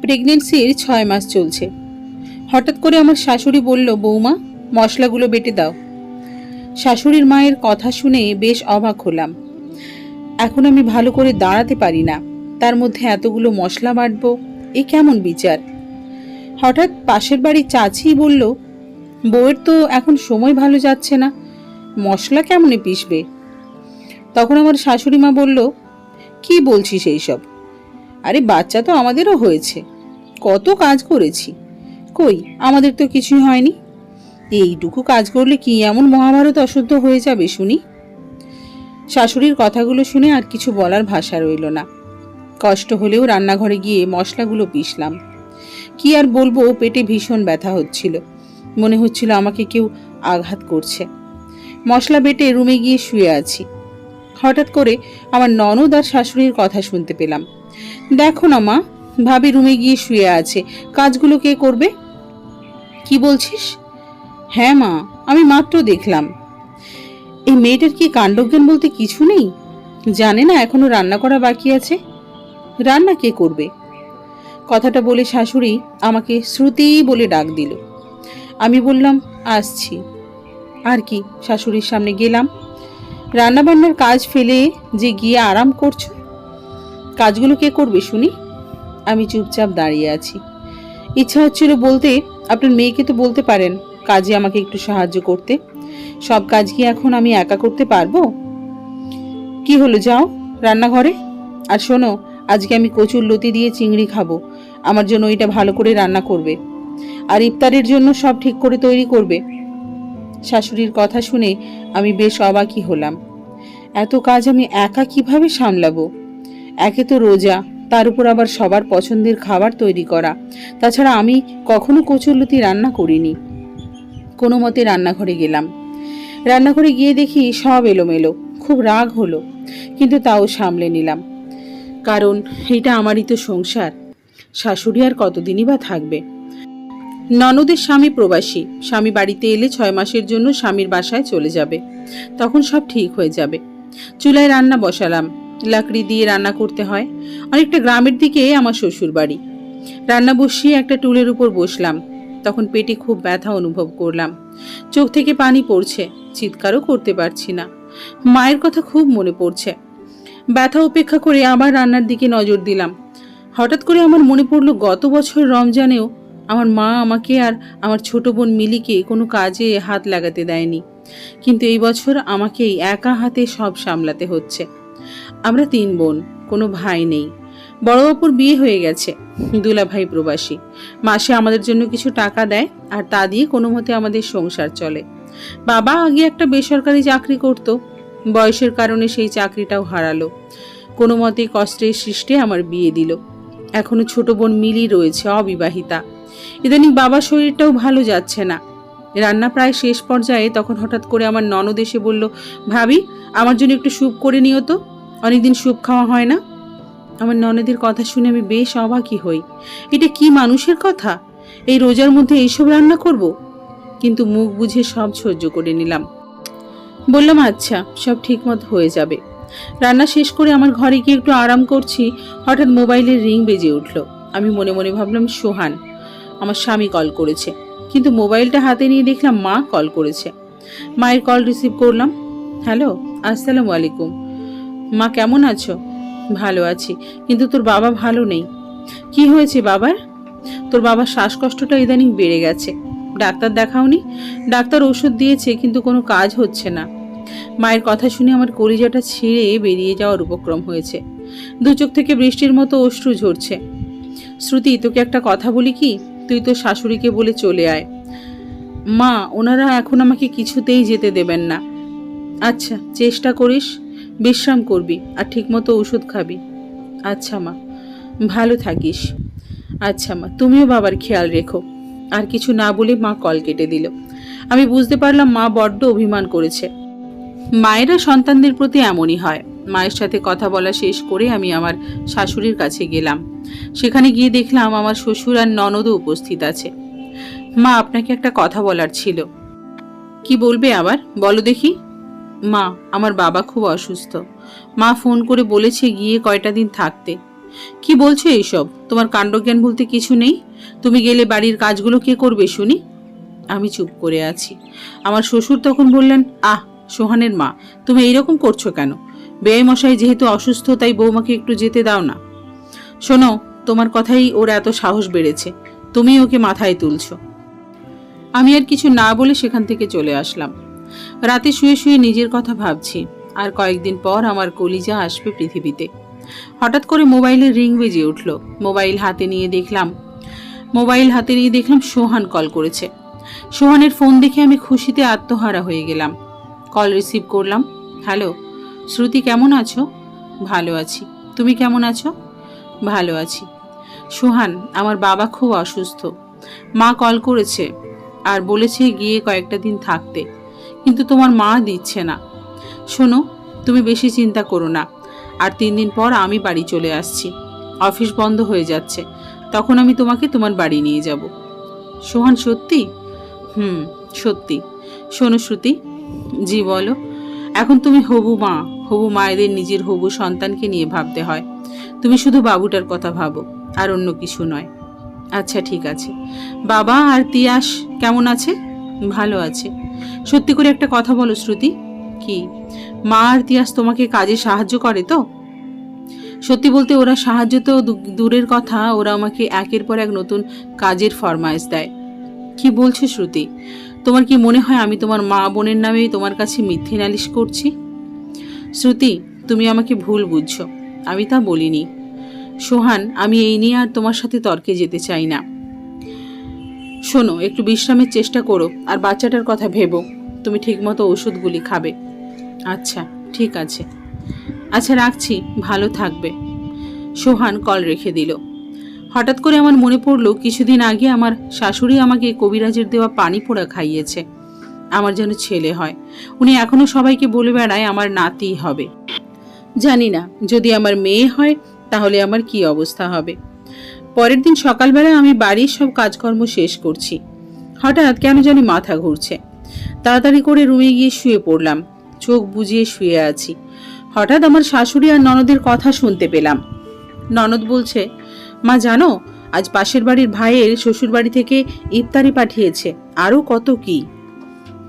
প্রেগনেন্সির ছয় মাস চলছে। হঠাৎ করে আমার শাশুড়ি বলল, বৌমা, মশলাগুলো বেটে দাও। শাশুড়ির মায়ের কথা শুনে বেশ অবাক হলাম। এখন আমি ভালো করে দাঁড়াতে পারি না। তার মধ্যে এতগুলো মশলা বাটবো, এ কেমন বিচার? হঠাৎ পাশের বাড়ির চাচি বলল, বউয়ের তো এখন সময় ভালো যাচ্ছে না, মশলা কেমনে পিসবে তখন আমার শাশুড়ি মা বলল, কি বলছিস এইসব? আরে বাচ্চা তো আমাদেরও হয়েছে। কত কাজ করেছি। কই, আমাদের তো কিছুই হয়নি। এইটুকু কাজ করলে কি এমন মহাভারত অশুদ্ধ হয়ে যাবে শুনি? শাশুড়ির কথাগুলো শুনে আর কিছু বলার ভাষা রইল না। কষ্ট হলেও রান্নাঘরে গিয়ে মশলাগুলো পিষলাম। কি আর বলব, পেটে ভীষণ ব্যথা হচ্ছিল। মনে হচ্ছিল আমাকে কেউ আঘাত করছে। মশলা বেটে রুমে গিয়ে শুয়ে আছি। হঠাৎ করে আমার ননদ আর শাশুড়ির কথা শুনতে পেলাম। দেখো না মা, ভাবি রুমে গিয়ে শুয়ে আছে। কাজগুলো কে করবে? কি বলছিস? হ্যাঁ মা, আমি মাত্র দেখলাম। এই মেয়েটার কি কাণ্ডজ্ঞান বলতে কিছু নেই? জানে না এখনও রান্না করা বাকি আছে। রান্না কে করবে? কথাটা বলে শাশুড়ি আমাকে শ্রুতি বলে ডাক দিল। আমি বললাম, আসছি। আর কি, শাশুড়ির সামনে গেলাম। রান্নাবান্নার কাজ ফেলে যে গিয়ে আরাম করছ? কাজগুলো কে করবে শুনি? আমি চুপচাপ দাঁড়িয়ে আছি। ইচ্ছা হচ্ছিল বলতে, আপনার মেয়েকে তো বলতে পারেন, কাজে আমাকে একটু সাহায্য করতে। সব কাজ কি এখন আমি একা করতে পারব? কি হলো যাও, রান্নাঘরে? আর শোনো, আজকে আমি কচুর লতি দিয়ে চিংড়ি খাব। আমার জন্য এটা ভালো করে রান্না করবে। আর ইফতারের জন্য সব ঠিক করে তৈরি করবে। শাশুড়ির কথা শুনে আমি বেশ অবাকই হলাম। এত কাজ আমি একা কীভাবে সামলাবো? একে তো রোজা, তার উপর আবার সবার পছন্দের খাবার তৈরি করা। তাছাড়া আমি কখনো কচুরলতি রান্না করিনি। কোনো মতে রান্নাঘরে গেলাম। রান্নাঘরে গিয়ে দেখি সব এলোমেলো, খুব রাগ হলো, কিন্তু তাও সামলে নিলাম। কারণ এটা আমারই তো সংসার, শাশুড়ি আর কতদিনই বা থাকবে। ননদের স্বামী প্রবাসী। স্বামী বাড়িতে এলে ছয় মাসের জন্য স্বামীর বাসায় চলে যাবে। তখন সব ঠিক হয়ে যাবে। চুলায় রান্না বসালাম। লাকড়ি দিয়ে রান্না করতে হয়। অনেকটা গ্রামের দিকে আমার শ্বশুর বাড়ি রান্না বসিয়ে একটা টুলের উপর বসলাম। তখন পেটে খুব ব্যথা অনুভব করলাম। চোখ থেকে পানি পড়ছে। চিৎকারও করতে পারছি না। মায়ের কথা খুব মনে পড়ছে। ব্যথা উপেক্ষা করে আবার রান্নার দিকে নজর দিলাম। হঠাৎ করে আমার মনে পড়ল, গত বছর রমজানেও আমার মা আমাকে আর আমার ছোট বোন মিলিকে কোনো কাজে হাত লাগাতে দেয়নি। কিন্তু এই বছর আমাকেই একা হাতে সব সামলাতে হচ্ছে। আমরা তিন বোন, কোনো ভাই নেই। বড় অপুর বিয়ে হয়ে গেছে দুলা ভাই প্রবাসী। মাসে আমাদের জন্য কিছু টাকা দেয় আর তা দিয়ে কোনো মতে আমাদের সংসার চলে। বাবা আগে একটা বেসরকারি চাকরি করত, বয়সের কারণে সেই চাকরিটাও হারালো। কোনো মতে কষ্টের সৃষ্টে আমার বিয়ে দিল। এখনও ছোট বোন মিলি রয়েছে অবিবাহিতা। ইদানিং বাবার শরীরটাও ভালো যাচ্ছে না। রান্না প্রায় শেষ পর্যায়ে তখন হঠাৎ করে আমার ননদ এসে বলল, ভাবি, আমার জন্য একটু স্যুপ করে নিও তো, অনেকদিন স্যুপ খাওয়া হয় না। আমার ননদের কথা শুনে আমি বেশ অবাকই হই। এটা কি মানুষের কথা? এই রোজার মধ্যে এইসব রান্না করব? কিন্তু মুখ বুঝে সব সহ্য করে নিলাম। বললাম আচ্ছা সব ঠিকমতো হয়ে যাবে। রান্না শেষ করে আমার ঘরে গিয়ে একটু আরাম করছি, হঠাৎ মোবাইলের রিং বেজে উঠল। আমি মনে মনে ভাবলাম, সোহান আমার স্বামী কল করেছে। কিন্তু মোবাইলটা হাতে নিয়ে দেখলাম মা কল করেছে। মায়ের কল রিসিভ করলাম। হ্যালো, আসসালামু আলাইকুম। মা, কেমন আছো? ভালো আছি। কিন্তু তোর বাবা ভালো নেই। কি হয়েছে বাবার? তোর বাবার শ্বাসকষ্টটা ইদানিং বেড়ে গেছে। ডাক্তার দেখাওনি। ডাক্তার ওষুধ দিয়েছে, কিন্তু কোনো কাজ হচ্ছে না। মায়ের কথা শুনে আমার কলিজাটা ছিঁড়ে বেরিয়ে যাওয়ার উপক্রম হয়েছে। দু চোখ থেকে বৃষ্টির মতো অশ্রু ঝরছে। শ্রুতি, তোকে একটা কথা বলি কি? তুই তো শাশুড়িকে বলে চলে আয়। মা, ওনারা এখন আমাকে কিছুতেই যেতে দেবেন না। আচ্ছা চেষ্টা করিস, বিশ্রাম করবি আর ঠিকমতো ওষুধ খাবি। আচ্ছা মা, ভালো থাকিস। আচ্ছা মা, তুমিও বাবার খেয়াল রেখো। আর কিছু না বলে মা কল কেটে দিল। আমি বুঝতে পারলাম মা বড্ড অভিমান করেছে। মায়েরা সন্তানদের প্রতি এমনই হয়। মায়ের সাথে কথা বলা শেষ করে আমি আমার শাশুড়ির কাছে গেলাম। সেখানে গিয়ে দেখলাম আমার শ্বশুর আর ননদও উপস্থিত আছে। মা, আপনাকে একটা কথা বলার ছিল। কি বলবে আবার? বলো দেখি। মা, আমার বাবা খুব অসুস্থ। মা ফোন করে বলেছে গিয়ে কয়টা দিন থাকতে। কি বলছো এইসব? তোমার কাণ্ডজ্ঞান বলতে কিছু নেই? তুমি গেলে বাড়ির কাজগুলো কে করবে শুনি। আমি চুপ করে আছি। আমার শ্বশুর তখন বললেন, আহ, সোহানের মা, তুমি এইরকম করছ কেন? মশাই যেহেতু অসুস্থ, তাই বৌমাকে একটু যেতে দাও না। শোনো, তোমার কথাই ওর এত সাহস বেড়েছে। তুমি ওকে মাথায় তুলছো। আমি আর কিছু না বলে সেখান থেকে চলে আসলাম। রাতে শুয়ে শুয়ে নিজের কথা ভাবছি, আর কয়েকদিন পর আমার কলিজা আসবে পৃথিবীতে। হঠাৎ করে মোবাইলের রিং বেজে উঠল। মোবাইল হাতে নিয়ে দেখলাম, মোবাইল হাতে নিয়ে দেখলাম সোহান কল করেছে। সোহানের ফোন দেখে আমি খুশিতে আত্মহারা হয়ে গেলাম। কল রিসিভ করলাম, হ্যালো শ্রুতি, কেমন আছো? ভালো আছি। তুমি কেমন আছো? ভালো আছি। সোহান, আমার বাবা খুব অসুস্থ। মা কল করেছে আর বলেছে গিয়ে কয়েকটা দিন থাকতে। কিন্তু তোমার মা দিচ্ছে না। শোনো, তুমি বেশি চিন্তা করো না। আর তিন দিন পর আমি বাড়ি চলে আসছি। অফিস বন্ধ হয়ে যাচ্ছে। তখন আমি তোমাকে তোমার বাড়ি নিয়ে যাব। সোহান, সত্যি? হুম, সত্যি। শোনো, শ্রুতি। জি, বলো। এখন তুমি হবু মা, হবু মায়েদের নিজের হবু সন্তানকে নিয়ে ভাবতে হয়। তুমি শুধু বাবুটার কথা ভাবো, আর অন্য কিছু নয়। আচ্ছা ঠিক আছে। বাবা আর তিয়াস কেমন আছে? ভালো আছে। সত্যি করে একটা কথা বলো শ্রুতি। কি? মা আর তিয়াস তোমাকে কাজে সাহায্য করে তো? সত্যি বলতে ওরা সাহায্য তো দূরের কথা। ওরা আমাকে একের পর এক নতুন কাজের ফরমাইশ দেয়। কি বলছো শ্রুতি? তোমার কি মনে হয় আমি তোমার মা বোনের নামে তোমার কাছে মিথ্যে নালিশ করছি? শ্রুতি, তুমি আমাকে ভুল বুঝছ। আমি তা বলিনি। সোহান, আমি এই নিয়ে আর তোমার সাথে তর্কে যেতে চাই না। শোনো, একটু বিশ্রামের চেষ্টা করো আর বাচ্চাটার কথা ভেবো। তুমি ঠিকমতো ওষুধগুলি খাবে। আচ্ছা ঠিক আছে। আচ্ছা রাখছি। ভালো থাকবে। সোহান কল রেখে দিল। হঠাৎ করে আমার মনে পড়ল, কিছুদিন আগে আমার শাশুড়ি আমাকে কবিরাজের দেওয়া পানি পোড়া খাইয়েছে। আমার যেন ছেলে হয়। উনি এখনও সবাইকে বলে বেড়ায় আমার নাতি হবে। জানি না, যদি আমার মেয়ে হয়, তাহলে আমার কি অবস্থা হবে? পরের দিন সকালবেলা আমি বাড়ির সব কাজকর্ম শেষ করছি। হঠাৎ কেন জানি মাথা ঘুরছে। তাড়াতাড়ি করে রুমে গিয়ে শুয়ে পড়লাম। চোখ বুজিয়ে শুয়ে আছি। হঠাৎ আমার শাশুড়ি আর ননদের কথা শুনতে পেলাম। ননদ বলছে মা জানো, আজ পাশের বাড়ির ভাইয়ের শ্বশুর বাড়ি থেকে ইফতারি পাঠিয়েছে আরও কত কি?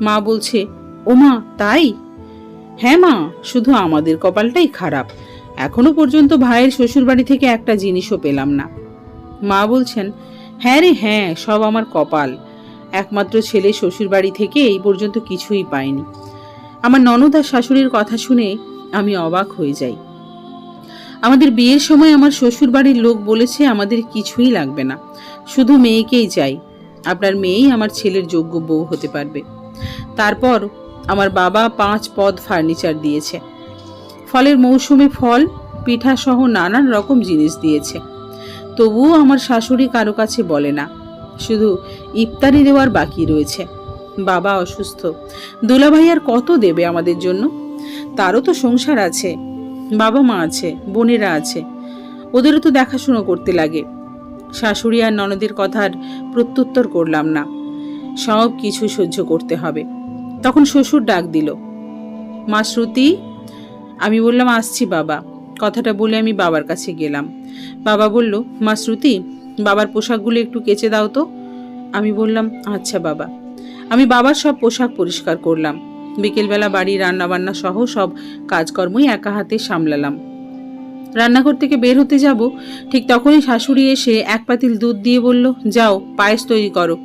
মা বলছে, ও মা, তাই? হ্যাঁ মা, শুধু আমাদের কপালটাই খারাপ। এখনও পর্যন্ত ভাইয়ের শ্বশুর বাড়ি থেকে একটা জিনিসও পেলাম না। মা বলছেন হ্যাঁ রে হ্যাঁ সব আমার কপাল। একমাত্র ছেলে শ্বশুর বাড়ি থেকে এই পর্যন্ত কিছুই পায়নি আমার ননদ আর শাশুড়ির কথা শুনে আমি অবাক হয়ে যাই। আমাদের বিয়ের সময় আমার শ্বশুর বাড়ির লোক বলেছে আমাদের কিছুই লাগবে না। শুধু মেয়েকেই চাই। আপনার মেয়েই আমার ছেলের যোগ্য বউ হতে পারবে। তারপর আমার বাবা পাঁচ পদ ফার্নিচার দিয়েছে। ফলের মৌসুমে ফল, পিঠা সহ নানান রকম জিনিস দিয়েছে। তবুও আমার শাশুড়ি কারও কাছে বলে না। শুধু ইফতারি দেওয়ার বাকি রয়েছে। বাবা অসুস্থ। দুলাভাই আর কত দেবে আমাদের জন্য? তারও তো সংসার আছে। বাবা মা আছে, বোনেরা আছে। ওদেরও তো দেখাশুনো করতে লাগে। শাশুড়ি আর ননদের কথার প্রত্যুত্তর করলাম না। সব কিছু সহ্য করতে হবে। তখন শ্বশুর ডাক দিল, মা শ্রুতি, আমি বললাম, আসছি বাবা। কথাটা বলে আমি বাবার কাছে গেলাম। বাবা বলল, মা শ্রুতি, বাবার পোশাকগুলো একটু কেচে দাও তো। আমি বললাম আচ্ছা বাবা। আমি বাবার সব পোশাক পরিষ্কার করলাম। বিকেলবেলা বাড়ি, রান্নাবান্না সহ সব কাজকর্মই একা হাতে সামলালাম। রান্নাঘর থেকে বের হতে যাব, ঠিক তখনই শাশুড়ি এসে এক পাতিল দুধ দিয়ে বলল, যাও, পায়েস তৈরি করো।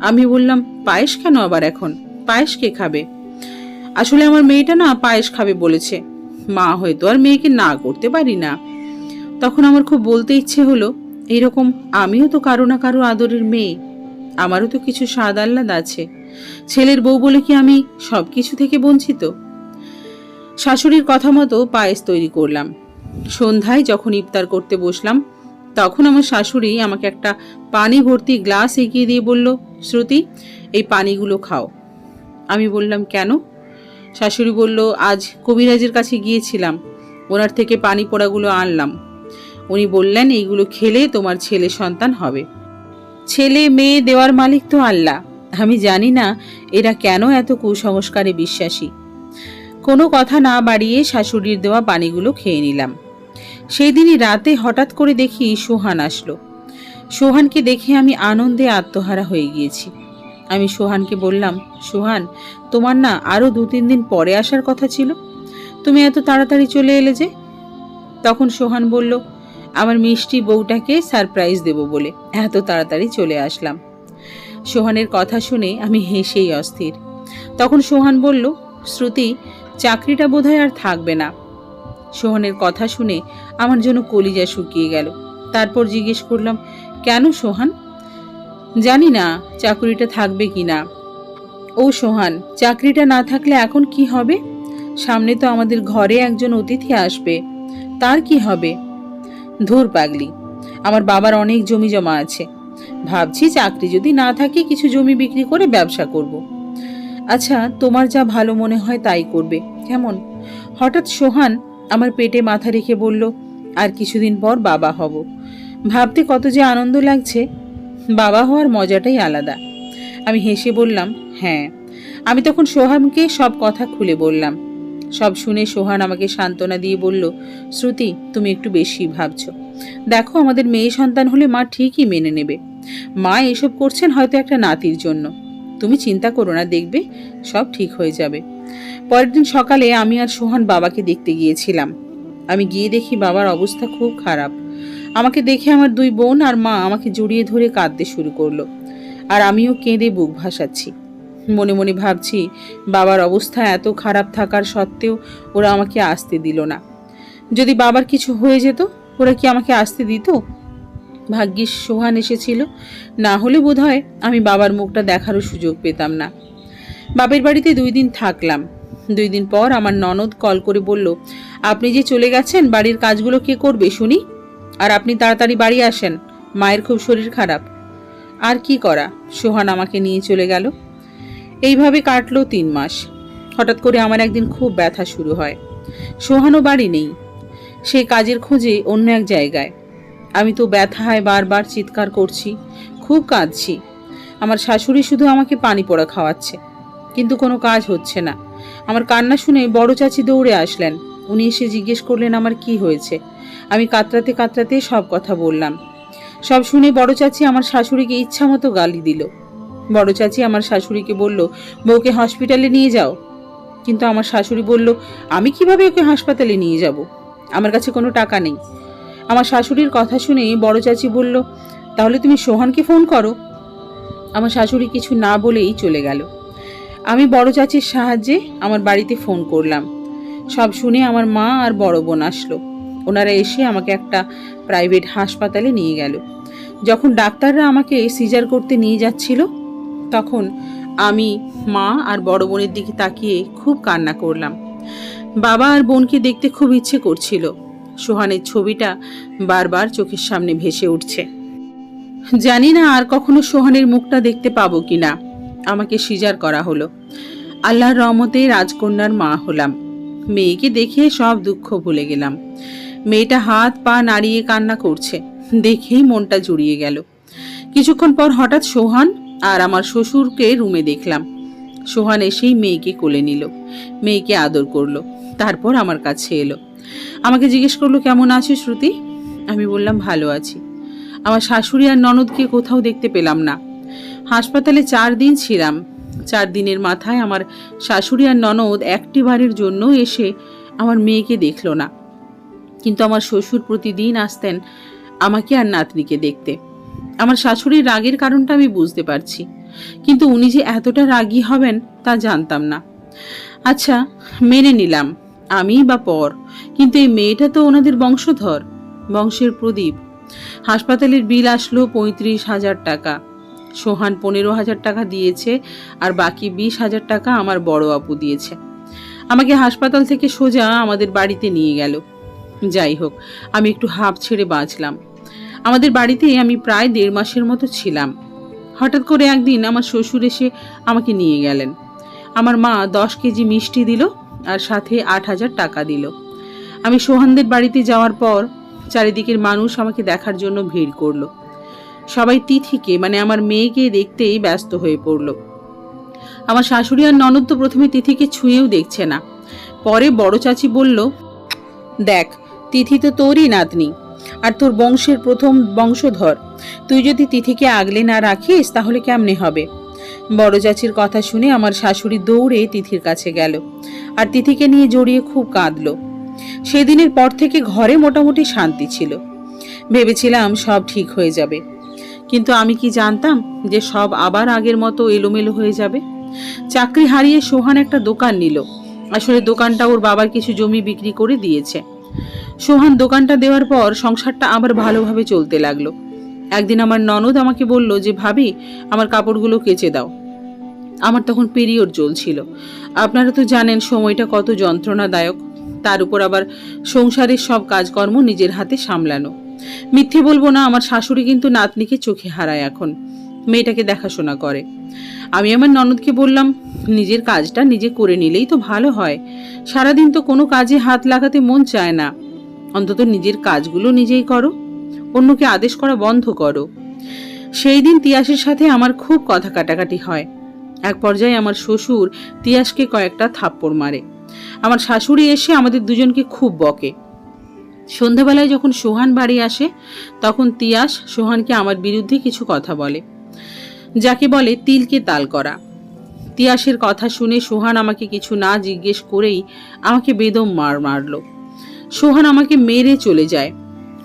আমি বললাম, পায়েস কেন আবার এখন? পায়েস কে খাবে? আসলে আমার মেয়েটা না পায়েস খাবে বলেছে। মা হয়তো আর মেয়েকে না করতে পারি না। তখন আমার খুব বলতে ইচ্ছে হলো এইরকম আমিও তো কারও না কারও আদরের মেয়ে। আমারও তো কিছু স্বাদ আহ্লাদ আছে। ছেলের বউ বলে কি আমি সব কিছু থেকে বঞ্চিত? শাশুড়ির কথা মতো পায়েস তৈরি করলাম। সন্ধ্যায় যখন ইফতার করতে বসলাম, তখন আমার শাশুড়ি আমাকে একটা পানি ভর্তি গ্লাস এগিয়ে দিয়ে বলল, শ্রুতি, এই পানিগুলো খাও। আমি বললাম, কেন? শাশুড়ি বলল, আজ কবিরাজের কাছে গিয়েছিলাম, ওনার থেকে পানি পোড়াগুলো আনলাম। উনি বললেন, এইগুলো খেলে তোমার ছেলে সন্তান হবে। ছেলে, মেয়ে, দেওয়ার মালিক তো আল্লাহ। আমি জানি না এরা কেন এত কুসংস্কারে বিশ্বাসী। কোনো কথা না বাড়িয়ে শাশুড়ির দেওয়া পানিগুলো খেয়ে নিলাম। সেই দিনই রাতে হঠাৎ করে দেখি সোহান আসলো। সোহানকে দেখে আমি আনন্দে আত্মহারা হয়ে গিয়েছি। আমি সোহানকে বললাম, সোহান, তোমার না আরও দু তিন দিন পরে আসার কথা ছিল। তুমি এত তাড়াতাড়ি চলে এলে যে? তখন সোহান বলল, আমার মিষ্টি বউটাকে সারপ্রাইজ দেব বলে এত তাড়াতাড়ি চলে আসলাম। সোহানের কথা শুনে আমি হেসেই অস্থির। তখন সোহান বলল, শ্রুতি, চাকরিটা বোধহয় আর থাকবে না। সোহানের কথা শুনে আমার জন্য কলিজা শুকিয়ে গেল। তারপর জিজ্ঞেস করলাম, কেন সোহান? জানি না, চাকরিটা থাকবে কি না। ও সোহান, চাকরিটা না থাকলে এখন কি হবে? সামনে তো আমাদের ঘরে একজন অতিথি আসবে। তার কি হবে? ধুর পাগলি, আমার বাবার অনেক জমি জমা আছে। ভাবছি চাকরি যদি না থাকে কিছু জমি বিক্রি করে ব্যবসা করব। আচ্ছা তোমার যা ভালো মনে হয় তাই করবে, কেমন? হঠাৎ সোহান আমার পেটে মাথা রেখে বলল, আর কিছুদিন পর বাবা হব। ভাবতে কত যে আনন্দ লাগছে। বাবা হওয়ার মজাটাই আলাদা। আমি হেসে বললাম হ্যাঁ। আমি তখন সোহানকে সব কথা খুলে বললাম সব শুনে সোহান আমাকে সান্ত্বনা দিয়ে বলল, শ্রুতি, তুমি একটু বেশি ভাবছ। দেখো, আমাদের মেয়ে সন্তান হলে মা ঠিকই মেনে নেবে। মা এসব করছেন হয়তো একটা নাতির জন্য। তুমি চিন্তা করো না, দেখবে সব ঠিক হয়ে যাবে। পরের দিন সকালে আমি আর সোহান বাবাকে দেখতে গিয়েছিলাম। আমি গিয়ে দেখি বাবার অবস্থা খুব খারাপ। আমাকে দেখে আমার দুই বোন আর মা আমাকে জড়িয়ে ধরে কাঁদতে শুরু করল। আর আমিও কেঁদে বুক ভাসাচ্ছি। মনে মনে ভাবছি, বাবার অবস্থা এত খারাপ থাকার সত্ত্বেও ওরা আমাকে আসতে দিল না। যদি বাবার কিছু হয়ে যেত, ওরা কি আমাকে আসতে দিত? ভাগ্যিস সোহান এসেছিল, না হলে বোধহয় আমি বাবার মুখটা দেখারও সুযোগ পেতাম না। বাপের বাড়িতে দুই দিন থাকলাম। দুই দিন পর আমার ননদ কল করে বলল, আপনি যে চলে গেছেন, বাড়ির কাজগুলো কে করবে শুনি? আর আপনি তাড়াতাড়ি বাড়ি আসেন, মায়ের খুব শরীর খারাপ। আর কি করা? সোহান আমাকে নিয়ে চলে গেল। এইভাবে কাটলো তিন মাস। হঠাৎ করে আমার একদিন খুব ব্যথা শুরু হয়। সোহানো বাড়ি নেই। সে কাজের খোঁজে অন্য এক জায়গায়। আমি তো ব্যথায় বারবার চিৎকার করছি, খুব কাঁদছি। আমার শাশুড়ি শুধু আমাকে পানি পড়া খাওয়াচ্ছে। কিন্তু কোনো কাজ হচ্ছে না। আমার কান্না শুনে বড় চাচি দৌড়ে আসলেন। উনি এসে জিজ্ঞেস করলেন, আমার কি হয়েছে? আমি কাতরাতে কাতরাতে সব কথা বললাম। সব শুনে বড় চাচি আমার শাশুড়িকে ইচ্ছা মতো গালি দিল। বড় চাচি আমার শাশুড়িকে বলল, বউকে হসপিটালে নিয়ে যাও। কিন্তু আমার শাশুড়ি বলল, আমি কীভাবে ওকে হাসপাতালে নিয়ে যাব? আমার কাছে কোনো টাকা নেই। আমার শাশুড়ির কথা শুনে বড় চাচি বলল, তাহলে তুমি সোহানকে ফোন করো। আমার শাশুড়ি কিছু না বলেই চলে গেল। আমি বড় চাচির সাহায্যে আমার বাড়িতে ফোন করলাম। সব শুনে আমার মা আর বড় বোন আসলো। ওনারা এসে আমাকে একটা প্রাইভেট হাসপাতালে নিয়ে গেল। যখন ডাক্তাররা আমাকে সিজার করতে নিয়ে যাচ্ছিল তখন আমি মা আর বড় বোনের দিকে তাকিয়ে খুব কান্না করলাম। বাবা আর বোনকে দেখতে খুব ইচ্ছে করছিল। সোহানের ছবিটা বারবার চোখের সামনে ভেসে উঠছে। জানি না আর কখনো সোহানের মুখটা দেখতে পাবো কিনা। আমাকে সিজার করা হলো। আল্লাহর রহমতে রাজকন্যার মা হলাম। মেয়েকে দেখে সব দুঃখ ভুলে গেলাম। মেয়েটা হাত পা নাড়িয়ে কান্না করছে। দেখেই মনটা জুড়িয়ে গেল। কিছুক্ষণ পর হঠাৎ সোহান আর আমার শ্বশুরকে রুমে দেখলাম। সোহান এসেই মেয়েকে কোলে নিল। মেয়েকে আদর করল। তারপর আমার কাছে এলো। আমাকে জিজ্ঞেস করল, কেমন আছে শ্রুতি? আমি বললাম, ভালো আছি। আমার শাশুড়ি আর ননদকে কোথাও দেখতে পেলাম না। হাসপাতালে চার দিন ছিলাম। চার দিনের মাথায় আমার শাশুড়ি আর ননদ একটি বারের জন্য এসে আমার মেয়েকে দেখল না। কিন্তু আমার শ্বশুর প্রতিদিন আসতেন আমাকে আর নাতনিকে দেখতে। আমার শাশুড়ির রাগের কারণটা আমি বুঝতে পারছি। কিন্তু উনি যে এতটা রাগী হবেন, তা জানতাম না। আচ্ছা মেনে নিলাম আমি বা পর। কিন্তু এই মেয়েটা তো ওনাদের বংশধর, বংশের প্রদীপ। হাসপাতালের বিল আসলো পঁয়ত্রিশ হাজার টাকা। সোহান পনেরো হাজার টাকা দিয়েছে, আর বাকি বিশ হাজার টাকা আমার বড় আপু দিয়েছে। আমাকে হাসপাতাল থেকে সোজা আমাদের বাড়িতে নিয়ে গেল। যাই হোক, আমি একটু হাফ ছেড়ে বাঁচলাম। আমাদের বাড়িতে আমি প্রায় দেড় মাসের মতো ছিলাম। হঠাৎ করে একদিন আমার শ্বশুর এসে আমাকে নিয়ে গেলেন। আমার মা দশ কেজি মিষ্টি দিল আর সাথে আট হাজার টাকা দিল। আমি সোহানদের বাড়িতে যাওয়ার পর চারিদিকের মানুষ আমাকে দেখার জন্য ভিড় করল। সবাই তিথিকে মানে আমার মেয়েকে দেখতেই ব্যস্ত হয়ে পড়ল। আমার শাশুড়ি আর ননদ তো প্রথমে তিথিকে ছুঁয়েও দেখছে না। পরে বড় চাচি বলল, দেখ, তিথি তো তোরই নাতনি। আর তোর বংশের প্রথম বংশধর। তুই যদি তিথিকে আগলে না রাখিস, তাহলে কেমনে হবে? বড় চাচির কথা শুনে আমার শাশুড়ি দৌড়ে তিথির কাছে গেল আর তিথিকে নিয়ে জড়িয়ে খুব কাঁদল। সেদিনের পর থেকে ঘরে মোটামুটি শান্তি ছিল। ভেবেছিলাম সব ঠিক হয়ে যাবে। কিন্তু আমি কি জানতাম যে সব আবার আগের মতো এলোমেলো হয়ে যাবে? চাকরি হারিয়ে সোহান একটা দোকান নিল। আসলে দোকানটা ওর বাবার কিছু জমি বিক্রি করে দিয়েছে। সোহান দোকানটা দেওয়ার পর সংসারটা আবার ভালোভাবে চলতে লাগল। একদিন আমার ননদ আমাকে বলল যে, ভাবি, আমার কাপড়গুলো কেচে দাও। আমার তখন পিরিয়ড চলছিল। আপনারা তো জানেন সময়টা কত যন্ত্রণাদায়ক। তার উপর আবার সংসারের সব কাজকর্ম নিজের হাতে সামলানো। মিথ্যে বলব না, আমার শাশুড়ি কিন্তু নাতনিকে চোখে হারায় এখন। মেয়েটাকে দেখাশোনা করে। আমি আমার ননদকে বললাম, নিজের কাজটা নিজে করে নিলেই তো ভালো হয়। সারাদিন তো কোনো কাজে হাত লাগাতে মন চায় না। অন্তত নিজের কাজগুলো নিজেই করো। অন্যকে আদেশ করা বন্ধ করো। সেই দিন তিয়াসের সাথে আমার খুব কথা কাটাকাটি হয়। এক পর্যায়ে আমার শ্বশুর তিয়াসকে কয়েকটা থাপ্পড় মারে। আমার শাশুড়ি এসে আমাদের দুজনকে খুব বকে। সন্ধ্যাবেলায় যখন সোহান বাড়ি আসে, তখন তিয়াস সোহানকে আমার বিরুদ্ধে কিছু কথা বলে। যাকে বলে তিলকে তাল করা। তিয়াসের কথা শুনে সোহান আমাকে কিছু না জিজ্ঞেস করেই আমাকে বেদম মার মারলো। সোহান আমাকে মেরে চলে যায়।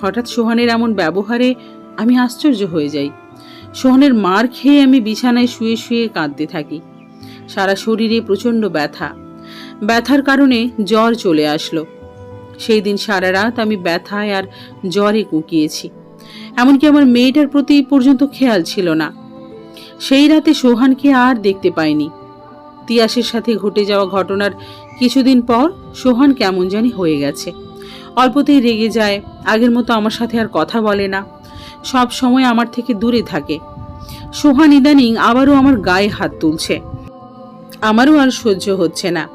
হঠাৎ সোহানের এমন ব্যবহারে আমি আশ্চর্য হয়ে যাই। সোহানের মার খেয়ে আমি বিছানায় শুয়ে শুয়ে কাঁদতে থাকি। সারা শরীরে প্রচণ্ড ব্যথা। ব্যথার কারণে জ্বর চলে আসলো। সেই দিন সারা রাত আমি ব্যথায় আর জ্বরে কুকিয়েছি। এমনকি আমার মেয়েটার প্রতি পর্যন্ত খেয়াল ছিল না। সেই রাতে সোহানকে আর দেখতে পাইনি। তিয়াসের সাথে ঘটে যাওয়া ঘটনার কিছুদিন পর সোহান কেমন জানি হয়ে গেছে। অল্পতেই রেগে যায়, আগের মতো আমার সাথে আর কথা বলে না। সব সময় আমার থেকে দূরে থাকে। সোহান ইদানিং আবারও আমার গায়ে হাত তুলছে। আমারও আর সহ্য হচ্ছে না।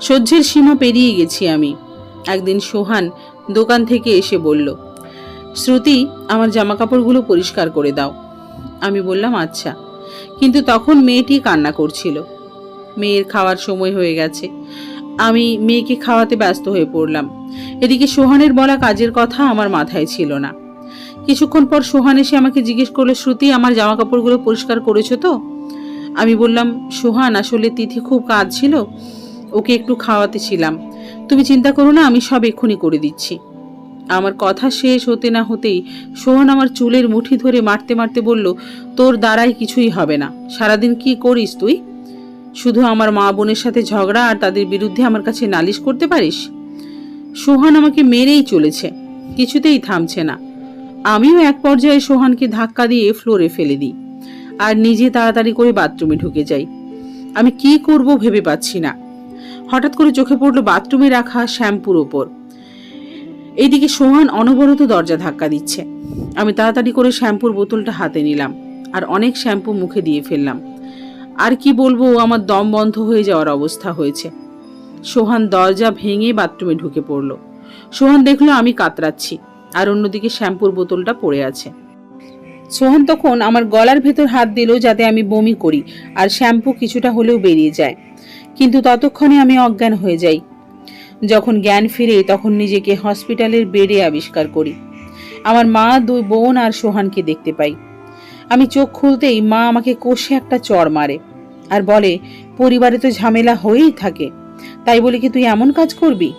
সহ্যের সীমা পেরিয়ে গেছি আমি। একদিন সোহান দোকান থেকে এসে বলল, শ্রুতি, আমার জামা কাপড়গুলো পরিষ্কার করে দাও। আমি বললাম আচ্ছা। কিন্তু তখন মেয়েটি কান্না করছিল। মেয়ের খাওয়ার সময় হয়ে গেছে। আমি মেয়েকে খাওয়াতে ব্যস্ত হয়ে পড়লাম। এদিকে সোহানের বলা কাজের কথা আমার মাথায় ছিল না। কিছুক্ষণ পর সোহান এসে আমাকে জিজ্ঞেস করল, শ্রুতি, আমার জামা কাপড়গুলো পরিষ্কার করেছ তো? আমি বললাম, সোহান, আসলে তিথি খুব কাজ ছিল ওকে একটু খাওয়াতে ছিলাম। তুমি চিন্তা করো না, আমি সব এক্ষুনি করে দিচ্ছি। আমার কথা শেষ হতে না হতেই সোহান আমার চুলের মুঠি ধরে মারতে মারতে বলল, তোর দ্বারাই কিছুই হবে না। সারাদিন কি করিস তুই? শুধু আমার মা বোনের সাথে ঝগড়া আর তাদের বিরুদ্ধে আমার কাছে নালিশ করতে পারিস? সোহান আমাকে মেরেই চলেছে, কিছুতেই থামছে না। আমিও এক পর্যায়ে সোহানকে ধাক্কা দিয়ে ফ্লোরে ফেলে দিই আর নিজে তাড়াতাড়ি করে বাথরুমে ঢুকে যাই। আমি কি করব ভেবে পাচ্ছি না। হঠাৎ করে চোখে পড়ল বাথরুমে রাখা শ্যাম্পুর ওপর। এইদিকে সোহান অনবরত দরজা ধাক্কা দিচ্ছে। আমি তাড়াতাড়ি করে শ্যাম্পুর বোতলটা হাতে নিলাম আর অনেক শ্যাম্পু মুখে দিয়ে ফেললাম। আর কি বলব, আমার দম বন্ধ হয়ে যাওয়ার অবস্থা হয়েছে। সোহান দরজা ভেঙে বাথরুমে ঢুকে পড়ল। সোহান দেখল আমি কাতরাচ্ছি আর অন্যদিকে শ্যাম্পুর বোতলটা পড়ে আছে। সোহান তখন আমার গলার ভেতর হাত দিল যাতে আমি বমি করি আর শ্যাম্পু কিছুটা হলেও বেরিয়ে যায়। কিন্তু ততক্ষণে আমি অজ্ঞান হয়ে যাই। যখন জ্ঞান ফিরে তখন নিজেকে হসপিটালের বেডে আবিষ্কার করি। আমার মা, দুই বোন আর সোহানকে দেখতে পাই। আমি চোখ খুলতেই মা আমাকে কষে একটা চড় মারে আর বলে, পরিবারে তো ঝামেলা হয়েই থাকে, তাই বলে কি তুই এমন কাজ করবি?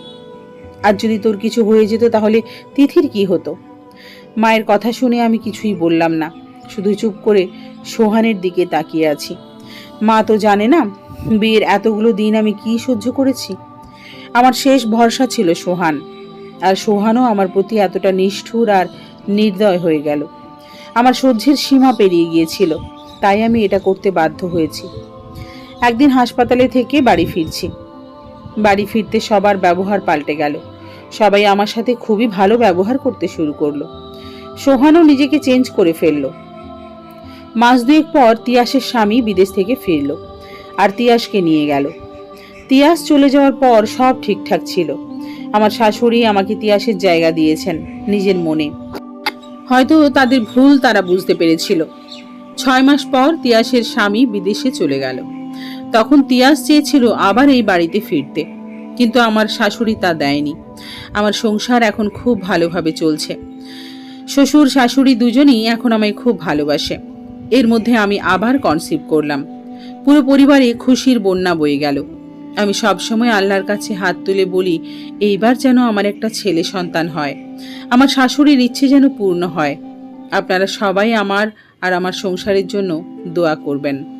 আর যদি তোর কিছু হয়ে যেত তাহলে তিথির কি হতো? মায়ের কথা শুনে আমি কিছুই বললাম না, শুধু চুপ করে সোহানের দিকে তাকিয়ে আছি। মা তো জানে না, বিয়ের এতগুলো দিন আমি কি সহ্য করেছি। আমার শেষ ভরসা ছিল সোহান। আর সোহানও আমার প্রতি এতটা নিষ্ঠুর আর নির্দয় হয়ে গেল। আমার সহ্যের সীমা পেরিয়ে গিয়েছিল, তাই আমি এটা করতে বাধ্য হয়েছি। একদিন হাসপাতালে থেকে বাড়ি ফিরছি। বাড়ি ফিরতে সবার ব্যবহার পাল্টে গেল। সবাই আমার সাথে খুবই ভালো ব্যবহার করতে শুরু করল। সোহানও নিজেকে চেঞ্জ করে ফেলল। মাস দুয়েক পর তিয়াসের স্বামী বিদেশ থেকে ফিরল, আর তিয়াসকে নিয়ে গেল। তিয়াস চলে যাওয়ার পর সব ঠিকঠাক ছিল। আমার শাশুড়ি আমাকে তিয়াসের জায়গা দিয়েছেন নিজের মনে। হয়তো তাদের ভুল তারা বুঝতে পেরেছিল। ছয় মাস পর তিয়াসের স্বামী বিদেশে চলে গেল। তখন তিয়াস চেয়েছিল আবার এই বাড়িতে ফিরতে। কিন্তু আমার শাশুড়ি তা দেয়নি। আমার সংসার এখন খুব ভালোভাবে চলছে। শ্বশুর, শাশুড়ি দুজনেই এখন আমায় খুব ভালোবাসে। এর মধ্যে আমি আবার কনসিভ করলাম। পুরো পরিবারে খুশির বন্যা বয়ে গেল। আমি সবসময় আল্লাহর কাছে হাত তুলে বলি, এইবার যেন আমার একটা ছেলে সন্তান হয়। আমার শাশুড়ির ইচ্ছে যেন পূর্ণ হয়। আপনারা সবাই আমার আর আমার সংসারের জন্য দোয়া করবেন।